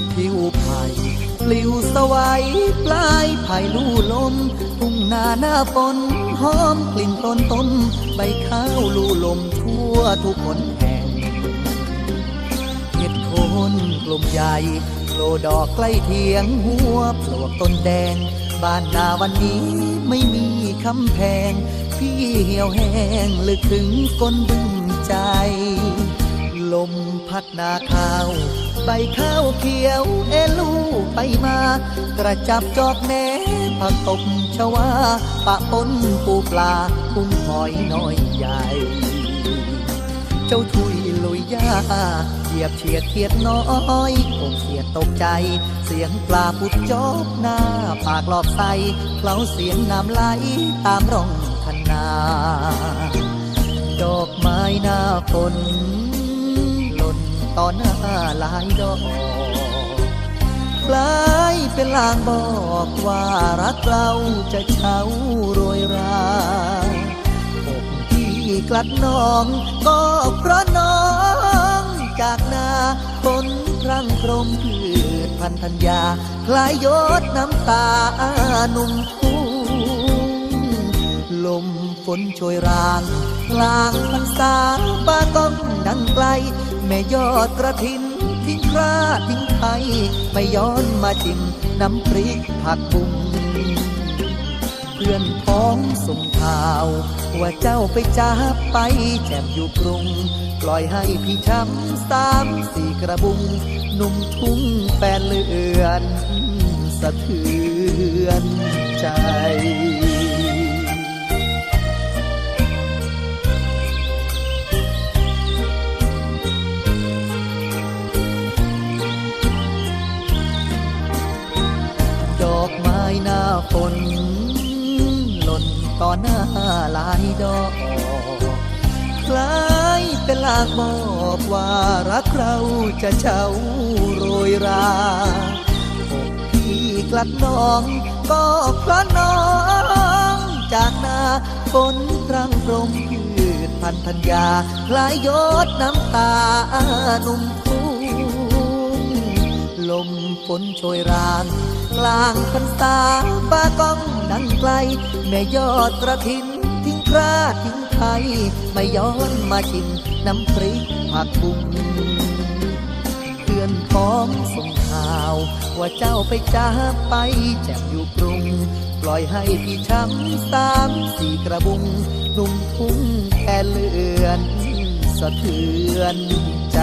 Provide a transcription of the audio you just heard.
ดผิวไผ่ปลิวสวัยปลายไผ่ลู่ลม ทุ่งนาหน้าฝนหอมกลิ่นต้นต้นใบข้าวลู่ลมทั่วทุกคนแห่งเห็ดโคนกลุ่มใหญ่โลดอกใกล้เทียงหัวปลวกต้นแดง บ้านนาวันนี้ไม่มีคำแพง พี่เหี่ยวแห้งลึกถึงก้นบึ้งใจ ลมพัดนาข้าว ใบข้าวเขียวเอลูไปมา กระจับจอกแหนผักตบชวาปะปนปูปลากุ้งหอยน้อยใหญ่ เจ้าทุยลุยยาเหยียบเฉียดเทียดน้อยอกเสียดตกใจ เสียงปลาปุดจอบหน้า ปากหลอกใสเคล้าเสียงน้ำไหลตามร่องคันนา ดอกไม้หน้าฝน ต่อหน้าหลายดอกคล้ายเป็นลางบอกว่ารักเราจะเช้าโรยราอกที่กลัดน้อง ก็เพราะน้องจากนาฝนพรังพรมพืชพันธัญญา คลายยดน้ำตาหนุ่มทุ่งลมฝนโชยรางกลางพรรษาบ้าก้องดังไกล แม่ยอดกระถินทิ้งคราทิ้งไทยไม่ย้อนมาชิมน้ำพริกผักบุ้งเพื่อนพ้องส่งข่าว ว่าเจ้าไปจากไปแจมอยู่กรุง ปล่อยให้พี่ช้ำสามสี่กระบุงหนุ่มทุ่งแฟนเลือน สะเทือนใจ อหน้าหลายดอกคล้ายเป็นลางบอกว่ารักเราจะเช้าโรยราอกพี่กลัดน้อง ก็เพราะน้อง จากนาฝนพรังพรมพืชพันธัญญาคลายยดน้ำตาหนุ่มทุ่ลมฝนโชยราง กลางพรรษาบ้าก้ องไกล แม่ยอดกระถินทิ้งพระทิ้งไทยไม่ย้อนมาชิมน้ำพริกผักบุ้งเพื่อนพ้องส่งข่าว ว่าเจ้าไปจากไปแจ่มอยู่กรุง ปล่อยให้พี่ช้ำสามสี่กระบุงหนุ่มทุ่งแค่เลือน สะเทือนใจ